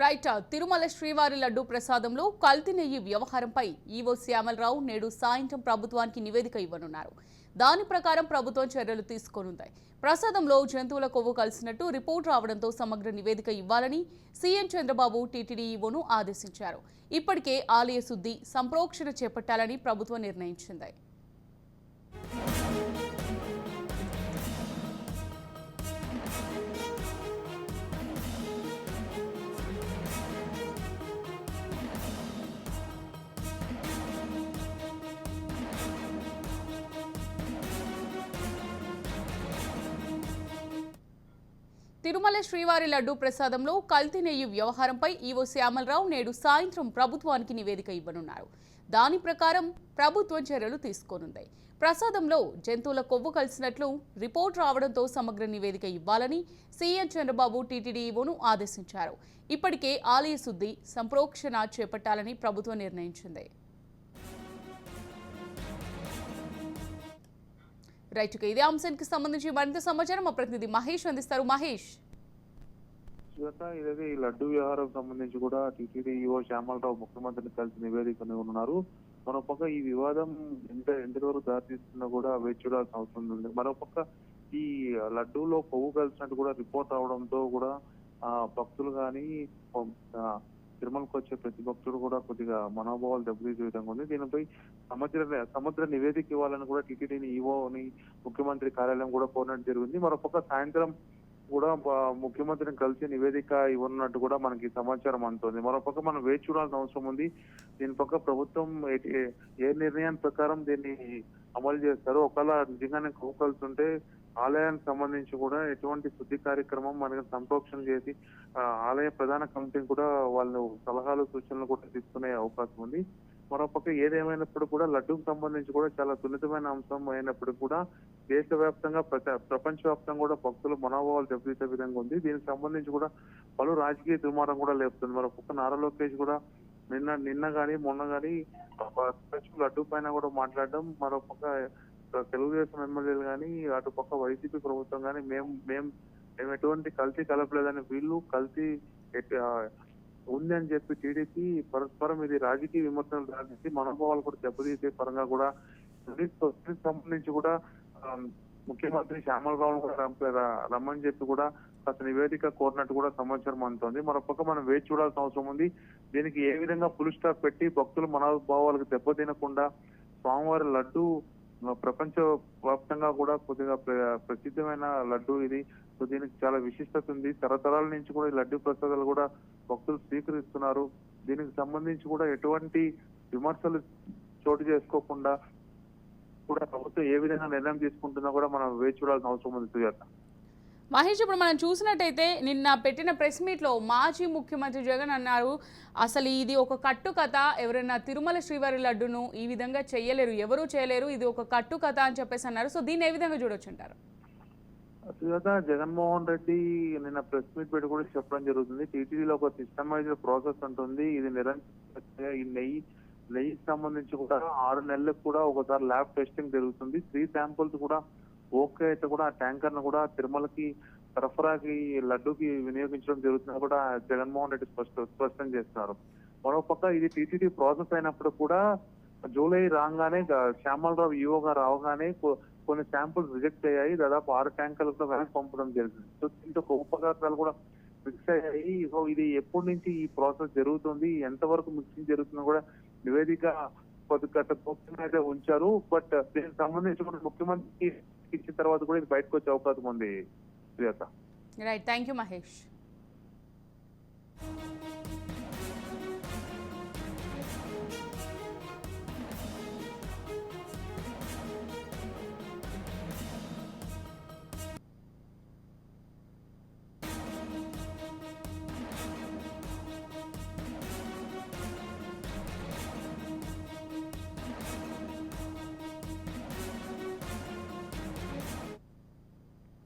Right Tirumala శ్రీవారి లడ్డు ప్రసాదంలో కల్తీ నెయ్యి వ్యవహారంపై ఈవో శ్యామలరావు నేడు సాయంత్రం ప్రభుత్వానికి నివేదిక ఇవ్వనున్నారు. దాని ప్రకారం ప్రభుత్వం చర్యలు తీసుకోనుంది. ప్రసాదంలో జంతువుల కొవ్వు కలిసినట్టు రిపోర్ట్ రావడంతో సమగ్ర నివేదిక ఇవ్వాలని సీఎం చంద్రబాబు టీటీడీ ఈవోను ఆదేశించారు. ఇప్పటికే ఆలయ శుద్ధి సంప్రోక్షణ చేపట్టాలని ప్రభుత్వం నిర్ణయించింది. తిరుమల శ్రీవారి లడ్డు ప్రసాదంలో కల్తీ నెయ్యి వ్యవహారంపై ఈవో శ్యామలరావు నేడు సాయంత్రం ప్రభుత్వానికి నివేదిక ఇవ్వనున్నారు. దాని ప్రకారం ప్రభుత్వం చర్యలు తీసుకోనుంది. ప్రసాదంలో జంతువుల కొవ్వు కలిసినట్లు రిపోర్ట్ రావడంతో సమగ్ర నివేదిక ఇవ్వాలని సీఎం చంద్రబాబు టీటీడీఓను ఆదేశించారు. ఇప్పటికే ఆలయ శుద్ధి సంప్రోక్షణ చేపట్టాలని ప్రభుత్వం నిర్ణయించింది. రైట్ ఇదే అంశానికి సంబంధించి మరింత సమాచారం మా ప్రతినిధి మహేష్ అందిస్తారు. మహేష్. శ్వేత ఇదే ఈ లడ్డు వ్యవహారం సంబంధించి కూడా టీటీడీ ఈఓ శ్యామలరావు ముఖ్యమంత్రిని కలిసి నివేదికను ఉన్నారు మరోపక్క ఈ వివాదం ఎంత ఎంత వరకు దారితీస్తున్నా కూడా వేచి చూడాల్సిన అవసరం ఉంది. మరోపక్క ఈ లడ్డూలో కొవ్వు కలిసినట్టు కూడా రిపోర్ట్ అవడంతో కూడా ఆ భక్తులు కానీ తిరుమలకు వచ్చే ప్రతి భక్తుడు కూడా కొద్దిగా మనోభావాలు దెబ్బతీసే విధంగా ఉంది. దీనిపై సముద్ర సమగ్ర నివేదిక ఇవ్వాలని కూడా టీటీడీని ఈఓని ముఖ్యమంత్రి కార్యాలయం కూడా కోరినట్టు జరిగింది. మరొక సాయంత్రం కూడా ముఖ్యమంత్రిని కలిసి నివేదిక ఇవ్వనున్నట్టు కూడా మనకి సమాచారం అందుతుంది. మరోపక్క మనం వేచి చూడాల్సిన అవసరం ఉంది. దీని పక్క ప్రభుత్వం ఏ- ఏ- నిర్ణయం ప్రకారం దీన్ని అమలు చేస్తారు ఒకవేళ నిజంగానే కోకలుతుంటే ఆలయానికి సంబంధించి కూడా ఎటువంటి శుద్ధి కార్యక్రమం మనకి సంప్రోక్షణ చేసి ఆలయ ప్రధాన కమిటీని కూడా వాళ్ళు సలహాలు సూచనలు కూడా తీసుకునే అవకాశం ఉంది. మరోపక్క ఏదేమైనప్పుడు కూడా లడ్డూకు సంబంధించి కూడా చాలా సున్నితమైన అంశం అయినప్పుడు కూడా దేశవ్యాప్తంగా ప్రపంచవ్యాప్తంగా కూడా భక్తుల మనోభావాలు దెబ్బతీసే విధంగా ఉంది. దీనికి సంబంధించి కూడా పలు రాజకీయ దుమారం కూడా లేపుతుంది. మరొక నారా లోకేష్ కూడా నిన్న నిన్న గాని మొన్న గాని లడ్డూ లడ్డు పైన కూడా మాట్లాడడం మరొక తెలుగుదేశం ఎమ్మెల్యేలు కానీ అటు పక్క వైసీపీ ప్రభుత్వం కానీ మేము మేము మేము ఎటువంటి కల్తీ కలపలేదని వీళ్ళు కల్తీ ఉంది అని చెప్పి టీడీపీ పరస్పరం ఇది రాజకీయ విమర్శలు రాజేసి మనోభావాలు కూడా దెబ్బతీసే పరంగా కూడా సంబంధించి కూడా ముఖ్యమంత్రి శ్యామలరావు కూడా రమ్మని చెప్పి కూడా కాస్త నివేదిక కోరినట్టు కూడా సమాచారం అందుతోంది. మరొక మనం వేచి చూడాల్సిన అవసరం ఉంది. దీనికి ఏ విధంగా ఫుల్ స్టాప్ పెట్టి భక్తుల మనోభావాలకు దెబ్బతినకుండా స్వామివారి లడ్డు ప్రపంచ వ్యాప్తంగా కూడా కొద్దిగా ప్ర- ప్రసిద్ధమైన లడ్డు ఇది. సో దీనికి చాలా విశిష్టత ఉంది. తరతరాల నుంచి కూడా ఈ లడ్డు ప్రసాదాలు కూడా భక్తులు స్వీకరిస్తున్నారు. దీనికి సంబంధించి కూడా ఎటువంటి విమర్శలు చోటు చేసుకోకుండా కూడా ప్రభుత్వం ఏ విధంగా నిర్ణయం తీసుకుంటుందో కూడా మనం వేచి చూడాల్సిన అవసరం ఉంది సుజాత మహేష్ ఇప్పుడు మనం చూసినట్టయితే నిన్న పెట్టిన ప్రెస్ మీట్లో మాజీ ముఖ్యమంత్రి జగన్ అన్నారు అసలు ఇది ఒక కట్టు కథ ఎవరైనా తిరుమల శ్రీవారి లడ్డును ఈ విధంగా చేయలేరు ఎవరూ చేయలేరు ఇది ఒక కట్టు కథ అని చెప్పేసి అన్నారు. సో దీన్ని ఏ విధంగా చూడొచ్చు అంటారు? సుజాత జగన్మోహన్ రెడ్డి నిన్న ప్రెస్ మీట్ పెట్టి కూడా చెప్పడం జరుగుతుంది. టీటీడీలో ఒక సిస్టమైజ్డ్ ప్రాసెస్ ఉంటుంది. ఇది నిరంతర ఈ నెయ్యి నెయ్యికి సంబంధించి కూడా ఆరు నెలలకు కూడా ఒకసారి ల్యాబ్ టెస్టింగ్ జరుగుతుంది. త్రీ శాంపుల్స్ కూడా ఓకే అయితే కూడా ఆ ట్యాంకర్ను కూడా తిరుమలకి సరఫరాకి లడ్డూకి వినియోగించడం జరుగుతుందని కూడా జగన్మోహన్ రెడ్డి స్పష్ట స్పష్టం చేస్తున్నారు మరోపక్క ఇది టీటీడీ ప్రాసెస్ అయినప్పుడు కూడా జూలై రాగానే శ్యామలరావు ఈఓగా రావగానే కొన్ని శాంపుల్స్ రిజెక్ట్ అయ్యాయి. దాదాపు ఆరు ట్యాంకర్లు కూడా వెనక్కి పంపడం జరిగింది. సో దీంతో కొవ్వు పదార్థాలు కూడా మిక్స్ అయ్యాయి. సో ఇది ఎప్పటి నుంచి ఈ ప్రాసెస్ జరుగుతుంది ఎంతవరకు మిక్సింగ్ జరుగుతుందో కూడా నివేదిక కొద్ది గత ఉంచారు. బట్ దీనికి సంబంధించి కూడా ముఖ్యమంత్రికి ఇచ్చిన తర్వాత కూడా ఇది బయటకు వచ్చే అవకాశం ఉంది Sujatha right thank you Mahesh